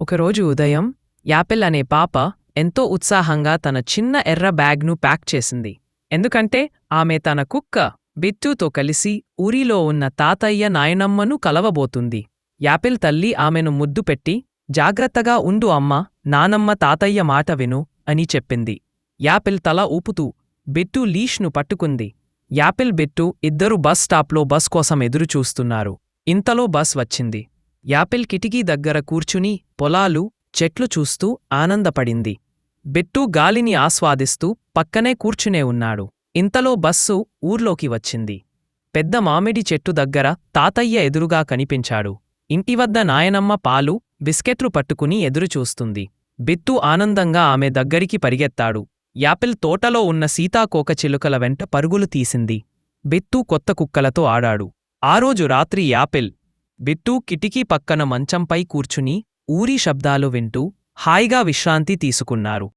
ఒకరోజు ఉదయం యాపిల్ అనే పాప ఎంతో ఉత్సాహంగా తన చిన్న ఎర్ర బ్యాగ్ను ప్యాక్ చేసింది. ఎందుకంటే ఆమె తన కుక్క బిట్టుతో కలిసి ఊరిలో ఉన్న తాతయ్య నాయనమ్మను కలవబోతుంది. యాపిల్ తల్లి ఆమెను ముద్దు పెట్టి జాగ్రత్తగా ఉండు అమ్మ నానమ్మ తాతయ్య మాట విను అని చెప్పింది. యాపిల్ తల ఊపుతూ బిట్టు లీష్ను పట్టుకుంది. యాపిల్ బిట్టు ఇద్దరు బస్ స్టాప్లో బస్ కోసం ఎదురుచూస్తున్నారు. ఇంతలో బస్ వచ్చింది. యాపిల్ కిటికీ దగ్గర కూర్చుని పొలాలు చెట్లు చూస్తూ ఆనందపడింది. బిట్టు గాలిని ఆస్వాదిస్తూ పక్కనే కూర్చునే ఉన్నాడు. ఇంతలో బస్సు ఊర్లోకి వచ్చింది. పెద్ద మామిడి చెట్టు దగ్గర తాతయ్య ఎదురుగా కనిపించాడు. ఇంటివద్ద నాయనమ్మ పాలు బిస్కెట్లు పట్టుకుని ఎదురుచూస్తుంది. బిత్తు ఆనందంగా ఆమె దగ్గరికి పరిగెత్తాడు. యాపిల్ తోటలో ఉన్న సీతాకోకచిలుకల వెంట పరుగులు తీసింది. బిత్తు కొత్త కుక్కలతో ఆడాడు. ఆ రోజు రాత్రి యాపిల్ బిట్టు కిటికీ పక్కన మంచంపై కూర్చుని ఊరి శబ్దాలు వింటూ హాయిగా విశ్రాంతి తీసుకున్నారు.